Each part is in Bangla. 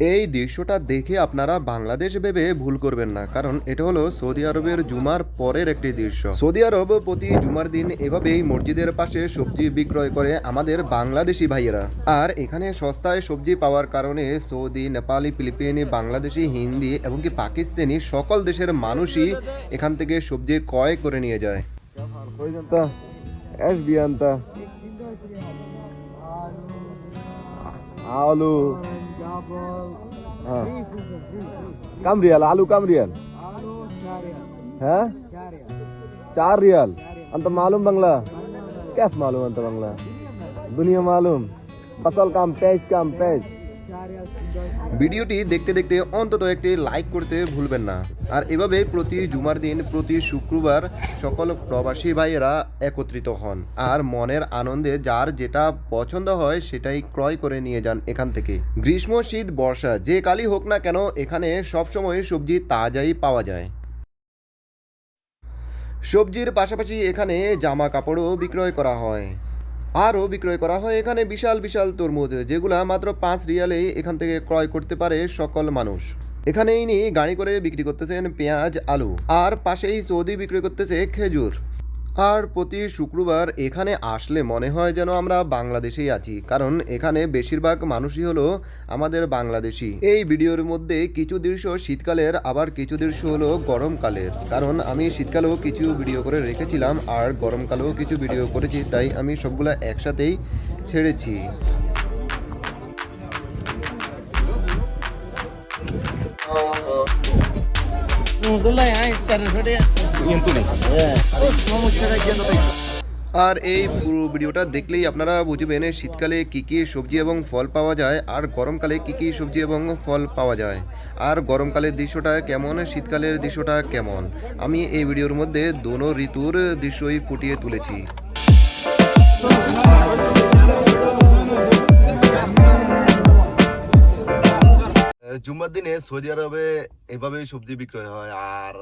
এই দৃশ্যটা দেখে আপনারা বাংলাদেশ ভেবে ভুল করবেন না, কারণ এটা হলো সৌদি আরবের জুমার পরের একটি দৃশ্য। সৌদি আরব প্রতি জুমার দিন এভাবেই মসজিদের পাশে সবজি বিক্রয় করে আমাদের বাংলাদেশি ভাইয়েরা। আর এখানে সস্তায় সবজি পাওয়ার কারণে সৌদি, নেপালি, ফিলিপিনি, বাংলাদেশি, হিন্দি এবং কি পাকিস্তানি সকল দেশের মানুষই এখান থেকে সবজি ক্রয় করে নিয়ে যায়। Coisa tá. És bianta. आलू हाँ कम रियल आलू कम रियल है चार रियल अंत मालूम बंगला कैफ मालूम अंत बंगला दुनिया मालूम फसल काम पैस काम पैस ভিডিওটি দেখতে দেখতে অন্তত একটি লাইক করতে ভুলবেন না। আর এভাবে প্রতি জুমার দিন, প্রতি শুক্রবার সকল প্রবাসী ভাইয়েরা একত্রিত হন। আর মনের আনন্দে যার যেটা পছন্দ হয়, সেটাই ক্রয় করে নিয়ে যান এখান থেকে। গ্রীষ্ম, শীত, বর্ষা, যে কালই হোক না কেন, এখানে সবসময় সবজি তাজাই পাওয়া যায়। সবজির পাশাপাশি এখানে জামা কাপড়ও বিক্রয় করা হয়। আরও বিক্রয় করা হয়। এখানে বিশাল বিশাল তরমুজ, যেগুলা মাত্র পাঁচ রিয়ালে এখান থেকে ক্রয় করতে পারে সকল মানুষ। এখানে ইনি গাড়ি করে বিক্রি করতেছেন পেঁয়াজ, আলু। আর পাশেই সৌদি বিক্রি করতেছে খেজুর। আর প্রতি শুক্রবার এখানে আসলে মনে হয় যেন আমরা বাংলাদেশেই আছি, কারণ এখানে বেশিরভাগ মানুষই হলো আমাদের বাংলাদেশি। এই ভিডিওর মধ্যে কিছু দৃশ্য শীতকালের, আবার কিছু দৃশ্য হলো গরমকালের। কারণ আমি শীতকালেও কিছু ভিডিও করে রেখেছিলাম, আর গরমকালেও কিছু ভিডিও করেছি, তাই আমি সবগুলো একসাথেই ছেড়েছি। আর এই পুরো ভিডিওটা দেখলেই আপনারা বুঝবেন শীতকালে কী কী সবজি এবং ফল পাওয়া যায় আর গরমকালে কী কী সবজি এবং ফল পাওয়া যায়। আর গরমকালের দৃশ্যটা কেমন, শীতকালের দৃশ্যটা কেমন? আমি এই ভিডিওর মধ্যে দোনো ঋতুর দৃশ্যই ফুটিয়ে তুলেছি। জুম্মার দিনে সৌদি আরবে এভাবেই সবজি বিক্রয় হয়। আর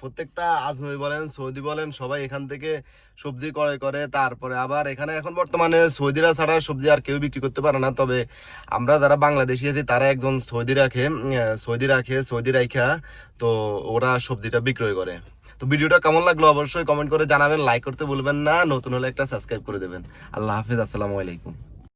প্রত্যেকটা আজনবী বলেন, সৌদি বলেন, সবাই এখান থেকে সবজি ক্রয় করে। তারপরে আবার এখানে এখন বর্তমানে সৌদিরা ছাড়া সবজি আর কেউ বিক্রি করতে পারে না। তবে আমরা যারা বাংলাদেশি আছি, তারা একজন সৌদি রাখে সৌদি রাখে, সৌদি রাইখা। তো ওরা সবজিটা বিক্রয় করে। তো ভিডিওটা কেমন লাগল অবশ্যই কমেন্ট করে জানাবেন। লাইক করতে বলবেন না। নতুন হলে একটা সাবস্ক্রাইব করে দেবেন। আল্লাহ হাফিজ। আসসালামু আলাইকুম।